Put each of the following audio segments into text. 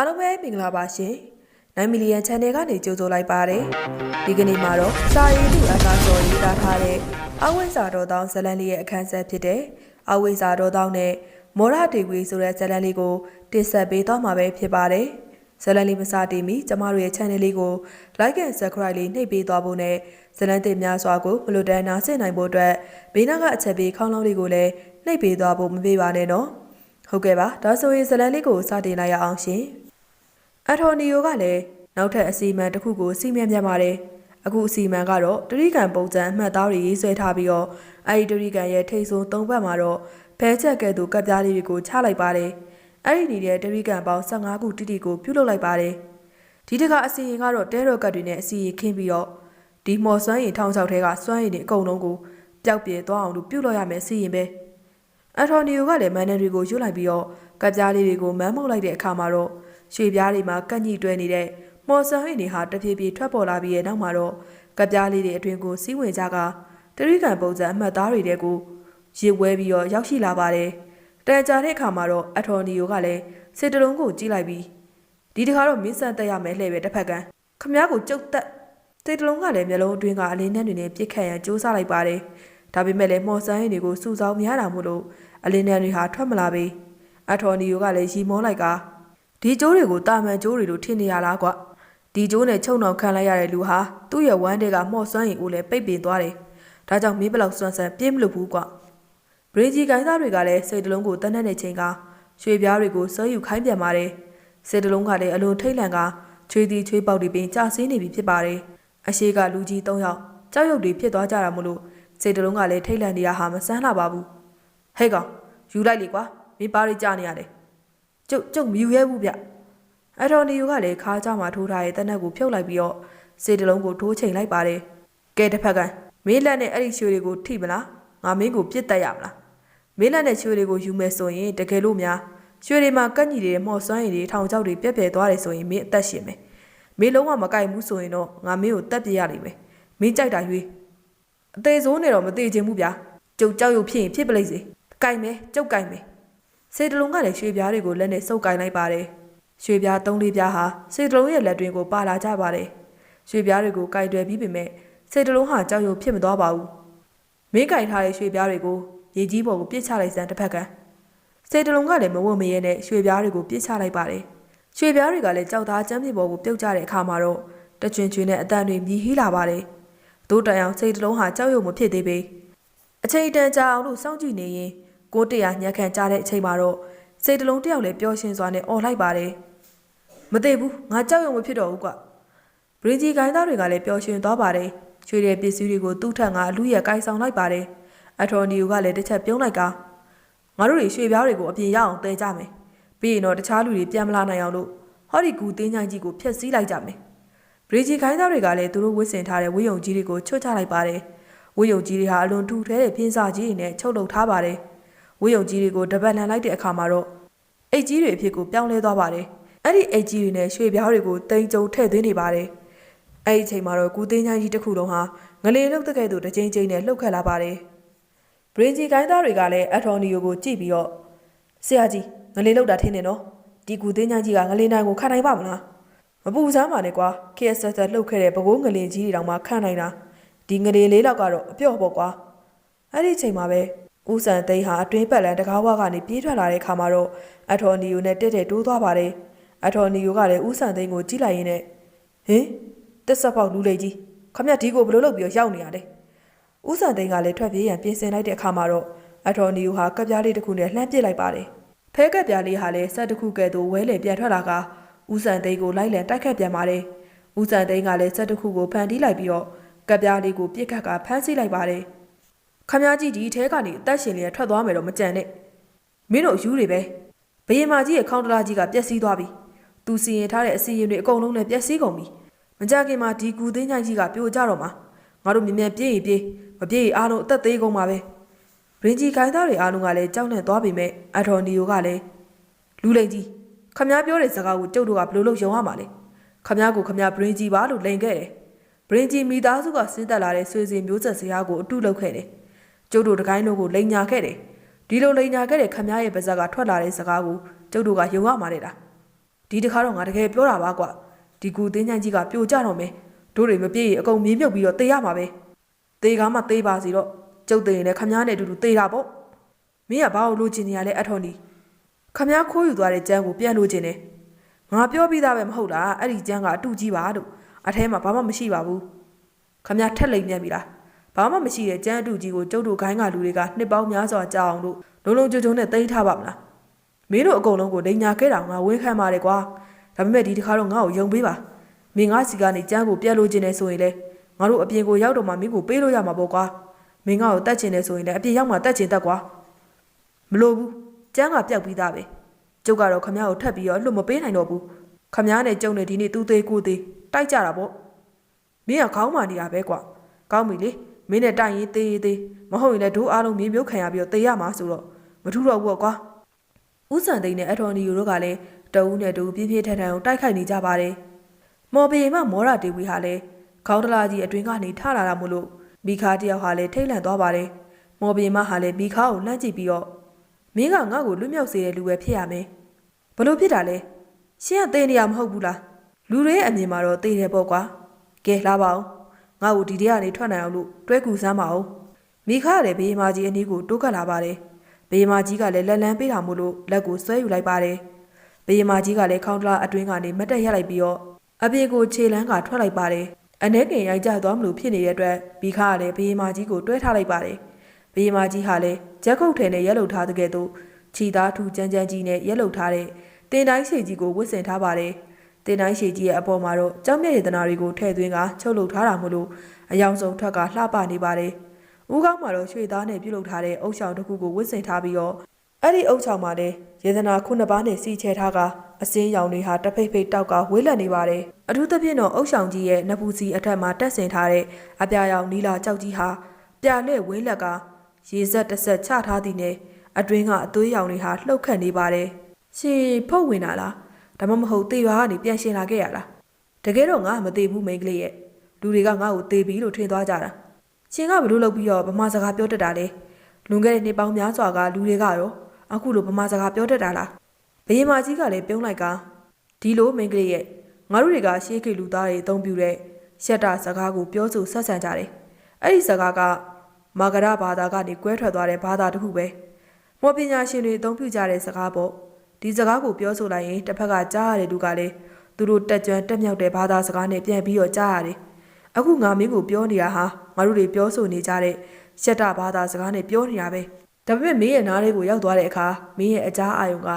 အားလုံးပဲမင်္ဂလာပါရှင်9 million channel ကနေကြိုဆိုလိုက်ပါတယ်ဒီကနေ့မှာတော့စာရေးသူအကားစော်ရေးသားထားတဲ့အဝိဇ္ဇာတော်တောင်းဇလန်လေးရဲ့အခန်းဆက်ဖြစ်တဲ့အဝိဇ္ဇာတော်တောင်းနဲ့မောရတေဝီဆိုတဲ့ဇလန်လေးကိုတင်ဆက်ပေးသွားမှာပဲဖြစ်ပါတယ်ဇလန်လေးမစတင်မီကျမတို့ရဲ့ channel လေးကို like and subscribe လေးနှိပ်ပေးသွားဖို့နဲ့ဇလန်တင်များစွာကိုမလွတ်တမ်းနားဆင်နိုင်ဖို့အတွက်ဘေးနားကအချက်ပေးခေါင်းလောင်းလေးကိုလည်းနှိပ်ပေးသွားဖို့မပေးပါနဲ့နော်ဟုတ်ကဲ့ပါဒါဆိုရင်ဇလန်လေးကိုစတင်လိုက်ရအောင်ရှင် အန်တိုနီယိုကလည်းနောက်ထပ်အစီအမံတစ်ခုကိုစီမံပြန်ပါတယ်။အခုအစီအမံကတော့တရိကန်ပုံစံအမှတ်သားတွေရေးဆွဲထားပြီးတော့အဲဒီတရိကန်ရဲ့ထိတ်ဆုံး၃ဘက်မှာတော့ဖဲချက်ကဲ့သို့ကပ်ပြားလေးတွေကိုချလိုက်ပါတယ်။အဲဒီနေတဲ့တရိကန်ပေါင်း15ခုတိတိကိုပြုတ်လုပ်လိုက်ပါတယ်။ဒီတစ်ခါအစီရင်ကတော့တဲရော့ကတ်တွေနဲ့အစီရင်ခင်းပြီးတော့ဒီမော်စွမ်းရည်ထောင်ချောက်ထဲကစွမ်းရည်တွေအကုန်လုံးကိုပျောက်ပြဲသွားအောင်လို့ပြုတ်လို့ရမယ်စီရင်ပဲ။အန်တိုနီယိုကလည်းမန်နန်တွေကိုယူလိုက်ပြီးတော့ကပ်ပြားလေးတွေကိုမန်းမုတ်လိုက်တဲ့အခါမှာတော့ ရွှေပြားတွေမှာကန့်ညိတွဲနေတဲ့မော်ဆန်ဟိနေဟာတဖြည်းဖြည်းထွက်ပေါ်လာပြီးရဲ့နောက်မှာတော့ကပ်ပြားလေးတွေအတွင်ကိုစီးဝင်ကြကတရိကန်ပုံစံအမှတ်သားတွေတဲကိုရစ်ဝဲပြီးတော့ရောက်ရှိလာပါတယ်။တန်ကြာတဲ့အခါမှာတော့အန်တိုနီယိုကလည်းစစ်တလုံးကိုကြည့်လိုက်ပြီးဒီတခါတော့မင်းဆန်တက်ရမယ်လှည့်ပဲတစ်ဖက်ကခမ ्या ကိုကြုတ်တက်စစ်တလုံးကလည်းမျိုးလုံးအတွင်းကအလင်းနဲ့တွေနဲ့ပြစ်ခတ်ရန်စူးစမ်းလိုက်ပါတယ်။ဒါပေမဲ့လည်းမော်ဆန်ဟိတွေကိုစူဆောင်းများတာမို့လို့အလင်းနန်းတွေဟာထွက်မလာပေအထော်နီယိုကလည်းရီမောလိုက်က ဒီကျိုးတွေကိုတာမန်ကျိုးတွေလို့ထင်နေရလားကွဒီကျိုးနဲ့ချုံအောင်ခံလိုက်ရတဲ့လူဟာသူ့ရဲ့ဝမ်းတွေကမော့စွမ်းရင်ဦးလည်းပိတ်ပင်သွားတယ်ဒါကြောင့်မင်းဘလောက်စွမ်းဆန်ပြင်းမလို့ဘူးကွဘရေဂျီကိုင်းသားတွေကလည်းစိတ်တလုံးကိုတန်းတဲ့ချိန်ကရွှေပြားတွေကိုဆွဲယူခိုင်းပြန်ပါတယ်စိတ်တလုံးကလည်းအလွန်ထိတ်လန့်ကချွေးတီချွေးပေါက်တွေပင်ကြာဆင်းနေပြီဖြစ်ပါတယ်အရှိကလူကြီး၃ယောက်ကြောက်ရွံ့တွေဖြစ်သွားကြတာမို့လို့စိတ်တလုံးကလည်းထိတ်လန့်နေတာဟာမဆန်းလာပါဘူးဟဲ့ကောင်ယူလိုက်လေကွာမင်းပါးရီကြနေရတယ် ကျုပ်ကျုပ်မယူရဲဘူးဗျအထော်နီယိုကလည်းခါးကြမှာထိုးထားတဲ့တနက်ကိုဖြုတ်လိုက်ပြီးတော့စေတလုံးကိုထိုးချိန်လိုက်ပါတယ်ကဲတစ်ဖက်ကမင်းလက်နဲ့အဲ့ဒီရွှေတွေကိုထိမလားငါမင်းကိုပြစ်တက်ရမလားမင်းလက်နဲ့ရွှေတွေကိုယူမယ်ဆိုရင်တကယ်လို့များရွှေတွေမှာကက်ညီတွေမော်စွမ်းရည်တွေထောင်ချောက်တွေပြက်ပြဲသွားတယ်ဆိုရင်မင်းအသက်ရှင်မယ်မင်းလုံးဝမကြိုက်ဘူးဆိုရင်တော့ငါမင်းကိုတက်ပြရလိမ့်မယ်မင်းကြိုက်တာရွေးအသေးစိုးနေတော့မသေးချင်ဘူးဗျာကျုပ်ကြောက်ရွံ့ဖြစ်ရင်ဖြစ်ပလိုက်စေကြိုက်မယ်ကျုပ်ကြိုက်မယ် စေတလုံးကလည်းရွှေပြားတွေကိုလက်နဲ့စုပ်ကင်လိုက်ပါတယ်ရွှေပြား၃လေးပြားဟာစေတလုံးရဲ့လက်တွင်ကိုပါလာကြပါတယ်ရွှေပြားတွေကိုကင်တွယ်ပြီးပေမဲ့စေတလုံးဟာကြောက်ရွံ့ဖြစ်မသွားပါဘူးမင်းကင်ထားတဲ့ရွှေပြားတွေကိုရေကြီးပေါ်ကိုပြစ်ချလိုက်စမ်းတစ်ဖက်ကစေတလုံးကလည်းမဝတ်မရဲနဲ့ရွှေပြားတွေကိုပြစ်ချလိုက်ပါတယ်ရွှေပြားတွေကလည်းကြောက်သားကျမ်းမြေပေါ်ကိုပြုတ်ကျတဲ့အခါမှာတော့တချွင်ချွင်နဲ့အတန်တွေမြည်ဟီးလာပါတယ်ဒို့တန်အောင်စိတ်တလုံးဟာကြောက်ရွံ့မဖြစ်သေးပေအချိန်တန်ကြာအောင်လို့စောင့်ကြည့်နေရင် ကိုတရာညက်ခံကြတဲ့အချိန်မှာတော့စိတ်တလုံးတယောက်လည်းပျော်ရွှင်စွာနဲ့អော်လိုက်ပါတယ်မသိဘူးငါကြောက်ရွံ့မဖြစ်တော့ဘူးကွဘရင်ဂျီကိုင်းသားတွေကလည်းပျော်ရွှင်သွားပါတယ်ချွေတဲ့ပစ္စည်းတွေကိုသူ့ထက်ငါအလူရဲ့ကိုင်းဆောင်လိုက်ပါတယ်အထော်နီယိုကလည်းတစ်ချက်ပြုံးလိုက်ကငါတို့တွေရွှေပြားတွေကိုအပြင်ရအောင်တဲကြမယ်ပြီးရင်တော့တခြားလူတွေပြန်မလာနိုင်အောင်လို့ဟောဒီကူတင်းချိုင်းကြီးကိုဖျက်ဆီးလိုက်ကြမယ်ဘရီဂျီခိုင်းသားတွေကလည်းသူတို့ဝစ်စင်ထားတဲ့ဝိယုံကြီးတွေကိုချွတ်ချလိုက်ပါတယ်ဝိယုံကြီးတွေဟာအလွန်ထူထဲတဲ့ပြင်းစာကြီးတွေနဲ့ချုပ်လုပ်ထားပါတယ် ဝိယုံကြီးတွေကိုတပတ်လန်လိုက်တဲ့အခါမှာတော့အိတ်ကြီးတွေအဖြစ်ကိုပြောင်းလဲသွားပါတယ်အဲ့ဒီအိတ်ကြီးတွေနဲ့ရွှေပြားတွေကိုတိမ်ကြုံထည့်သွင်းနေပါတယ်အဲ့ဒီအချိန်မှာတော့ကူတင်းချိုင်းကြီးတစ်ခုလုံးဟာငလေလုတ်တကဲ့သို့တစ်ချိန်ချိန်နဲ့လှုပ်ခတ်လာပါတယ်ဘရင်ဂျီကိုင်းသားတွေကလည်းအထော်နီယိုကိုကြည့်ပြီးတော့ဆရာကြီးငလေလုတ်တာထင်းနေနော်ဒီကူတင်းချိုင်းကြီးကငလေနိုင်ကိုခံနိုင်ပါမလားမပူစမ်းပါနဲ့ကွာ KSS လှုပ်ခဲ့တဲ့ဘကိုးငလင်ကြီးတွေတောင်မှခံနိုင်တာဒီငလေလေးလောက်ကတော့အပြော့ပေါ့ကွာအဲ့ဒီအချိန်မှာပဲ ဦးစံသိန်းဟာအတွင်းပတ်လန်တကားဝကနေပြေးထွက်လာတဲ့ခါမှာတော့အထော်နီယိုနဲ့တက်တက်တိုးသွားပါတယ်အထော်နီယိုကလည်းဦးစံသိန်းကိုကြည့်လိုက်ရင်းနဲ့ဟင်တက်ဆက်ပေါက်လူလေးကြီးခမရဒီကိုဘယ်လိုလုပ်ပြီးတော့ရောက်နေရလဲဦးစံသိန်းကလည်းထွက်ပြေးရန်ပြင်ဆင်လိုက်တဲ့အခါမှာတော့အထော်နီယိုဟာကပ်ပြားလေးတစ်ခုနဲ့လှမ်းပစ်လိုက်ပါတယ်ဖဲကပ်ပြားလေးဟာလည်းဆက်တစ်ခုကဲ့သို့ဝဲလေပြန်ထွက်လာကဦးစံသိန်းကိုလိုက်လံတိုက်ခတ်ပြန်ပါတယ်ဦးစံသိန်းကလည်းဆက်တစ်ခုကိုဖန်တီးလိုက်ပြီးတော့ကပ်ပြားလေးကိုပြစ်ခတ်ကဖမ်းဆီးလိုက်ပါတယ် ခမကြီးဒီထဲကနေအသက်ရှင်လျက်ထွက်သွားမယ်တော့မကြံနဲ့မင်းတို့အယူတွေပဲဘယင်မကြီးရဲ့ခေါင်းတလားကြီးကပျက်စီးသွားပြီသူစီရင်ထားတဲ့အစီရင်တွေအကုန်လုံးလည်းပျက်စီးကုန်ပြီမကြခင်မှာဒီကူသိန်းညိုင်ကြီးကပြိုကျတော့မှာငါတို့မြင်မြန်ပြေးရင်ပြေးမပြေးရင်အားလုံးအသက်သေးကုန်မှာပဲဗရင်ကြီးခိုင်သားတွေအားလုံးကလည်းကြောက်လန့်သွားပေမဲ့အထော်နီယိုကလည်းလူလိန်ကြီးခမပြောတဲ့စကားကိုကျုပ်တို့ကဘယ်လိုလုပ်ယုံရမှာလဲခမကိုခမဗရင်ကြီးပါလို့လိန်ခဲ့တယ်ဗရင်ကြီးမိသားစုကစဉ်းသက်လာတဲ့ဆွေစဉ်မျိုးဆက်စရာကိုအတုလုပ်ခဲ့တယ် ကျုပ်တို့တကိုင်းတို့ကိုလိန်ညာခဲ့တယ်ဒီလိုလိန်ညာခဲ့တဲ့ခမ ्या ရဲ့ပါဇက်ကထွက်လာတဲ့စကားကိုကျုပ်တို့ကယုံရမှာလေလားဒီတစ်ခါတော့ငါတကယ်ပြောတာပါကွာဒီကူတင်းချမ်းကြီးကပြိုကျတော့မယ်တို့တွေမပြေးရင်အကုန်မြေမြုပ်ပြီးတော့တေးရမှာပဲတေးကားမှတေးပါစီတော့ကျုပ်တေးရင်လည်းခမားနဲ့အတူတူတေးတာပေါ့မင်းကဘာလို့လိုချင်နေရလဲအထော်နီခမားခိုးယူသွားတဲ့ကျန်းကိုပြန်လိုချင်တယ်ငါပြောပြီးသားပဲမဟုတ်လားအဲ့ဒီကျန်းကအတူကြီးပါလို့အထဲမှာဘာမှမရှိပါဘူးခမားထက်လိမ့်မြန်ပြီလား ဘာမှမရှိတဲ့ကျန်းအတူကြီးကိုကျုပ်တို့ခိုင်းကလူတွေကနှစ်ပေါင်းများစွာကြာအောင်လို့လုံးလုံးကျုံကျုံနဲ့တိမ့်ထားပါမလားမင်းတို့အကုန်လုံးကိုလိန်ညာခဲ့တာငါဝင်းခံပါတယ်ကွာဒါပေမဲ့ဒီတစ်ခါတော့ငါ့ကိုယုံပေးပါမင်းငါစီကနေကြမ်းကိုပြက်လို့ခြင်းနေဆိုရင်လေငါတို့အပြင်ကိုရောက်တော့မှမင်းကိုပေးလို့ရမှာပေါ့ကွာမင်းငါ့ကိုတတ်ချင်နေဆိုရင်လည်းအပြင်ရောက်မှတတ်ချင်တတ်ကွာမလို့ဘူးကြမ်းကပြောက်ပြီးသားပဲကျုပ်ကတော့ခမ ्या ကိုထပ်ပြီးတော့လွတ်မပေးနိုင်တော့ဘူးခမ ्या နဲ့ကျုံနေဒီနေ့သူသေးကိုသေးတိုက်ကြတာပေါ့မင်းကခေါင်းမာနေတာပဲကွာကောင်းပြီလေ မင်းနဲ့တိုက်ရင်သေးသေးမဟုတ်ရင်လည်းဒိုးအားလုံးမြေမြုပ်ခံရပြီးတော့တေးရမှာဆိုတော့မထူတော့ဘူးကွာဦးစံသိန်းနဲ့အထော်နီယိုတို့ကလည်းတအူးနဲ့တူပြင်းပြင်းထန်ထန်ကိုတိုက်ခိုက်နေကြပါတယ်။မော်ပေမှမောရတေဝီဟာလည်းခေါင်းတလာကြီးအတွင်းကနေထလာတာမို့လို့မိခါတယောက်ဟာလည်းထိတ်လန့်သွားပါတယ်။မော်ပေမှဟာလည်းမိခါကိုလှမ်းကြည့်ပြီးတော့မင်းကငါ့ကိုလွတ်မြောက်စေတဲ့လူပဲဖြစ်ရမယ်။ဘလို့ဖြစ်တာလဲ။ရှင်းကသေနေရမဟုတ်ဘူးလား။လူတွေရဲ့အမြင်မှာတော့သေတယ်ပေါ့ကွာ။ကဲလာပါအောင်။ ငါ့ကိုဒီထဲကနေထွက်နိုင်အောင်လို့တွဲကူစမ်းပါအောင်။မိခါကလည်းဘေးမာကြီးအနီးကိုတိုးကပ်လာပါတယ်။ဘေးမာကြီးကလည်းလက်လန်းပေးတာမို့လို့လက်ကိုဆွဲယူလိုက်ပါတယ်။ဘေးမာကြီးကလည်းခေါင်းတလားအတွင်းကနေမတ်တက်ရက်လိုက်ပြီးတော့အပြေကိုခြေလန်းကထွက်လိုက်ပါတယ်။အနေကင်ရိုက်ကြသွားမလို့ဖြစ်နေတဲ့အတွက်ဘီခါကလည်းဘေးမာကြီးကိုတွဲထားလိုက်ပါတယ်။ဘေးမာကြီးဟာလည်းဂျက်ခုတ်ထဲနဲ့ရက်လုထားတဲ့ကဲ့သို့ခြီသားထူကြမ်းကြမ်းကြီးနဲ့ရက်လုထားတဲ့တင်တိုင်းရှည်ကြီးကိုဝတ်ဆင်ထားပါတယ်။ တင်တိုင်းရှည်ကြီးရဲ့အပေါ်မှာတော့ကြောက်မြတ်ရတနာတွေကိုထည့်သွင်းကချုပ်လုပ်ထားတာမို့လို့အယောင်ဆုံးထွက်ကလှပနေပါတယ်။ဦးကောင်းမှာတော့ရွှေသားနဲ့ပြုတ်လုထားတဲ့အုတ်ချောင်တစ်ခုကိုဝစ်စင်ထားပြီးတော့အဲ့ဒီအုတ်ချောင်မှာလည်းရေသနာခုနှစ်ပါးနဲ့စီချဲထားကအစင်းရောင်တွေဟာတဖိတ်ဖိတ်တောက်ကဝေးလံနေပါတယ်အထူးသဖြင့်တော့အုတ်ချောင်ကြီးရဲ့နဖူစီအထက်မှာတက်ဆင်ထားတဲ့အပြာရောင်နီလာကြောက်ကြီးဟာပြာနဲ့ဝေးလက်ကရေဆက်တစ်ဆက်ချထားသည်နဲ့အတွင်းကအသွေးရောင်တွေဟာလှုပ်ခတ်နေပါတယ်ရှင်ဖုတ်ဝင်လာလား ဒါမှမဟုတ်တေရွာကနေပြန်ရှင်လာခဲ့ရလားတကယ်တော့ငါမသေးဘူးမိန်းကလေးရဲ့လူတွေကငါ့ကိုသေပြီလို့ထင်သွားကြတာရှင်ကဘလို့လုပ်ပြီးတော့ဗမာစကားပြောတတ်တာလဲလွန်ခဲ့တဲ့နှစ်ပေါင်းများစွာကလူတွေကရောအခုလိုဗမာစကားပြောတတ်တာလားဘယင်မကြီးကလည်းပြုံးလိုက်ကဒီလိုမိန်းကလေးရဲ့ငါတို့တွေကရှေးခေတ်လူသားတွေအသုံးပြုတဲ့ရှက်တာစကားကိုပြောဆိုဆက်ဆံကြတယ်အဲ့ဒီစကားကမာဂရဘာသာကနေကွဲထွက်သွားတဲ့ဘာသာတစ်ခုပဲမော်ပညာရှင်တွေအသုံးပြုကြတဲ့စကားပေါ့ ဒီစကားကိုပြောဆိုလိုက်ရင်တစ်ဖက်ကကြားရတဲ့လူကလည်းသူတို့တက်ကြွတက်မြောက်တဲ့ဘာသာစကားနဲ့ပြန်ပြီးတော့ကြားရတယ်အခုငါမင်းကိုပြောနေတာဟာငါတို့တွေပြောဆိုနေကြတဲ့ရှက်တာဘာသာစကားနဲ့ပြောနေတာပဲဒါပေမဲ့မင်းရဲ့နားလေးကိုရောက်သွားတဲ့အခါမင်းရဲ့အကြားအာယုံက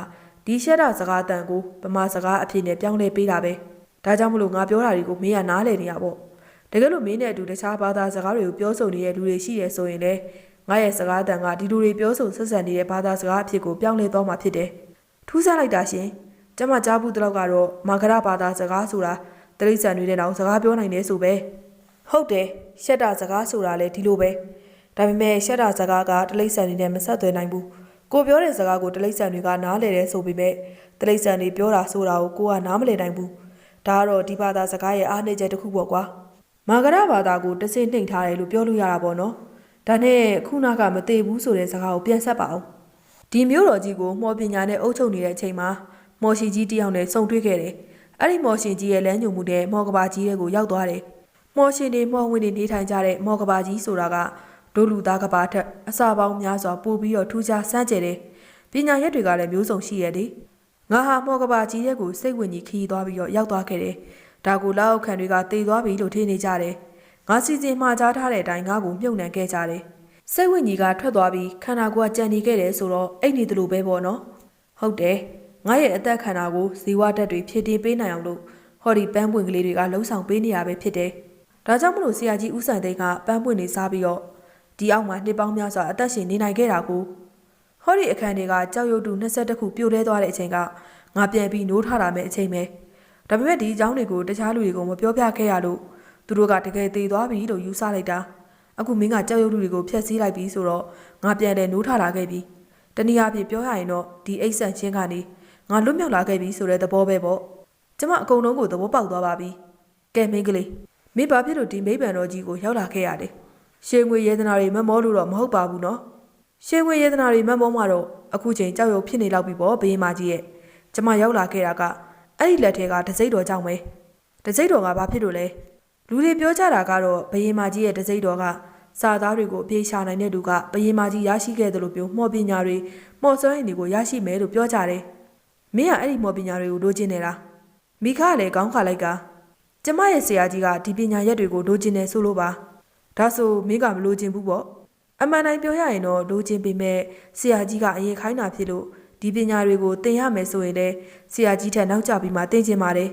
ဒီရှက်တာစကားတန်ကိုဗမာစကားအဖြစ်နဲ့ပြောင်းလဲပေးတာပဲဒါကြောင့်မလို့ငါပြောတာတွေကိုမင်းကနားလည်နေရပေါ့တကယ်လို့မင်းနဲ့အတူတခြားဘာသာစကားတွေကိုပြောဆိုနေတဲ့လူတွေရှိရဆိုရင်လေငါရဲ့စကားတန်ကဒီလူတွေပြောဆိုဆက်ဆံနေတဲ့ဘာသာစကားအဖြစ်ကိုပြောင်းလဲသွားမှာဖြစ်တယ် ထူးဆန်းလိုက်တာရှင်ကျမကြားဘူးတလောက်ကတော့မာဂရဘာသာစကားဆိုတာတရိษံတွေနဲ့တော့စကားပြောနိုင်နေဆိုပဲ ဟုတ်တယ်ရှက်တာစကားဆိုတာလေဒီလိုပဲဒါပေမဲ့ရှက်တာစကားကတလိษံတွေနဲ့မဆက်သွယ်နိုင်ဘူးကိုပြောတဲ့စကားကိုတလိษံတွေကနားလည်တယ်ဆိုပေမဲ့တလိษံတွေပြောတာဆိုတာကိုကိုကနားမလည်နိုင်ဘူးဒါကတော့ဒီဘာသာစကားရဲ့အားနည်းချက်တစ်ခုပေါ့ကွာမာဂရဘာသာကိုတစင်းနှိမ်ထားတယ်လို့ပြောလို့ရတာပေါ့နော်ဒါနဲ့ခုနကမသေးဘူးဆိုတဲ့စကားကိုပြန်ဆက်ပါအောင် ဒီမျိုးတော်ကြီးကိုမှော်ပညာနဲ့အုပ်ချုပ်နေတဲ့အချိန်မှာမော်ရှိကြီးတယောက်နဲ့ဆုံတွေ့ခဲ့တယ်အဲ့ဒီမော်ရှင်ကြီးရဲ့လမ်းညွှန်မှုနဲ့မော်ကဘာကြီးရဲ့ကိုရောက်သွားတယ်မော်ရှင်တွေမော်ဝင်တွေနေထိုင်ကြတဲ့မော်ကဘာကြီးဆိုတာကဒိုလူသားကဘာထက်အစာပေါင်းများစွာပိုပြီးတော့ထူးခြားစမ်းကြယ်တယ်။ပညာရက်တွေကလည်းမျိုးစုံရှိရလေ။ငါဟာမော်ကဘာကြီးရဲ့ကိုစိတ်ဝင်ကြီးခီးသွားပြီးတော့ရောက်သွားခဲ့တယ်။ဒါကိုလောက်ခံတွေကတေသွားပြီလို့ထင်နေကြတယ်။ငါစီစဉ်မှားကြားထားတဲ့အတိုင်းငါ့ကိုမြုပ်နှံခဲ့ကြတယ်။ စိတ်ဝင်ကြီးကထွက်သွားပြီးခန္ဓာကိုယ်ကကြံနေခဲ့တယ်ဆိုတော့အိတ်နေတယ်လို့ပဲပေါ့နော်။ဟုတ်တယ်။ငါရဲ့အသက်ခန္ဓာကိုဇီဝဓာတ်တွေဖြည့်တင်းပေးနိုင်အောင်လို့ဟောဒီပန်းပွင့်ကလေးတွေကလှုံ့ဆော်ပေးနေရပဲဖြစ်တယ်။ဒါကြောင့်မလို့ဆရာကြီးဦးဆိုင်သိန်းကပန်းပွင့်နေစားပြီးတော့ဒီအောက်မှာနှစ်ပေါင်းများစွာအသက်ရှင်နေနိုင်ခဲ့တာကိုဟောဒီအခန်းတွေကကြောက်ရွံ့တူ22ခုပြိုလဲသွားတဲ့အချိန်ကငါပြန်ပြီးနိုးထလာမယ့်အချိန်ပဲဒါပေမဲ့ဒီအကြောင်းတွေကိုတခြားလူတွေကိုမပြောပြခဲ့ရလို့သူတို့ကတကယ်သေးသွားပြီလို့ယူဆလိုက်တာ အခုမင်းကကြောက်ရွံ့လူတွေကိုဖျက်ဆီးလိုက်ပြီဆိုတော့ငါပြန်လဲနိုးထလာခဲ့ပြီတနည်းအားဖြင့်ပြောရရင်တော့ဒီအိတ်ဆန့်ချင်းကနေငါလွတ်မြောက်လာခဲ့ပြီဆိုတဲ့သဘောပဲပေါ့ကျမအကုန်လုံးကိုသဘောပေါက်သွားပါပြီကဲမင်းကလေးမင်းဘာဖြစ်လို့ဒီမိဘန်တော်ကြီးကိုရောက်လာခဲ့ရလဲရှေငွေယေဒနာတွေမမောလို့တော့မဟုတ်ပါဘူးနော်ရှေငွေယေဒနာတွေမမောမှတော့အခုချိန်ကြောက်ရွံ့ဖြစ်နေလောက်ပြီပေါ့ဘေးမကြီးရဲ့ကျမရောက်လာခဲ့တာကအဲ့ဒီလက်ထဲကတစိမ့်တော်ကြောင့်ပဲတစိမ့်တော်ကဘာဖြစ်လို့လဲလူတွေပြောကြတာကတော့ဘယင်မာကြီးရဲ့တစိမ့်တော်က စာသားတွေကိုအပြေရှာနိုင်တဲ့လူကဘယင်မာကြီးရရှိခဲ့တယ်လို့ပြောမှော်ပညာတွေမှော်စွမ်းရည်တွေကိုရရှိမယ်လို့ပြောကြတယ်မင်းကအဲ့ဒီမှော်ပညာတွေကိုလိုချင်နေတာမိခကလည်းကောင်းခါလိုက်ကကျမရဲ့ဆရာကြီးကဒီပညာရက်တွေကိုလိုချင်တယ်ဆိုလို့ပါဒါဆိုမင်းကမလိုချင်ဘူးပေါ့အမှန်တိုင်းပြောရရင်တော့လိုချင်ပေမဲ့ဆရာကြီးကအရင်ခိုင်းတာဖြစ်လို့ဒီပညာတွေကိုသင်ရမယ်ဆိုရင်လည်းဆရာကြီးထက်နောက်ကျပြီးမှသင်ချင်ပါတယ်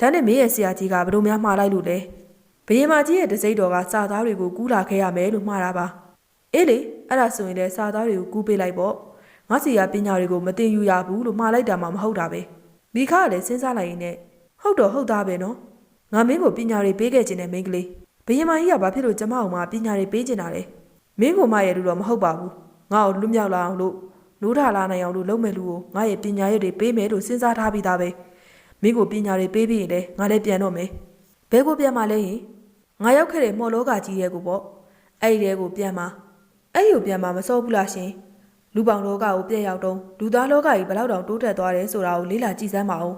ဒါနဲ့မင်းရဲ့ဆရာကြီးကဘယ်လိုများမှားလိုက်လို့လဲ ဘယင်မကြီးရဲ့တစိမ့်တော်ကစာသားတွေကိုကူးလာခဲ့ရမယ်လို့မှားတာပါအေးလေအဲ့ဒါဆိုရင်လည်းစာသားတွေကိုကူးပေးလိုက်ပေါ့ငါစီကပညာတွေကိုမတင်ယူရဘူးလို့မှားလိုက်တာမှမဟုတ်တာပဲမိခကလည်းစဉ်းစားလိုက်ရင်လည်းဟုတ်တော့ဟုတ်သားပဲနော်ငါမင်းကိုပညာတွေပေးခဲ့ခြင်းနဲ့မိန်းကလေးဘယင်မကြီးကဘာဖြစ်လို့ကျမအောင်မှပညာတွေပေးခြင်းတာလဲမင်းကိုမရဲ့လူတော့မဟုတ်ပါဘူးငါ့ကိုလွတ်မြောက်လာအောင်လို့နိုးထလာနိုင်အောင်လို့လုပ်မယ်လူကိုငါရဲ့ပညာရည်တွေပေးမယ်လို့စဉ်းစားထားပြီးသားပဲမင်းကိုပညာတွေပေးပြီးရင်လည်းငါလည်းပြန်တော့မယ်ဘဲကိုပြန်มาလဲဟင် ငါရောက်ခဲ့တဲ့မော်လောကကြီးရဲ့ကိုပေါ့အဲ့ဒီတဲ့ကိုပြန်มาအဲ့ဒီကိုပြန်มาမစောဘူးလားရှင်လူပေါင်းလောကကိုပြည့်ရောက်တုံးလူသားလောကကြီးဘယ်လောက်တောင်တိုးတက်သွားတယ်ဆိုတာကိုလေ့လာကြည့်စမ်းပါဦး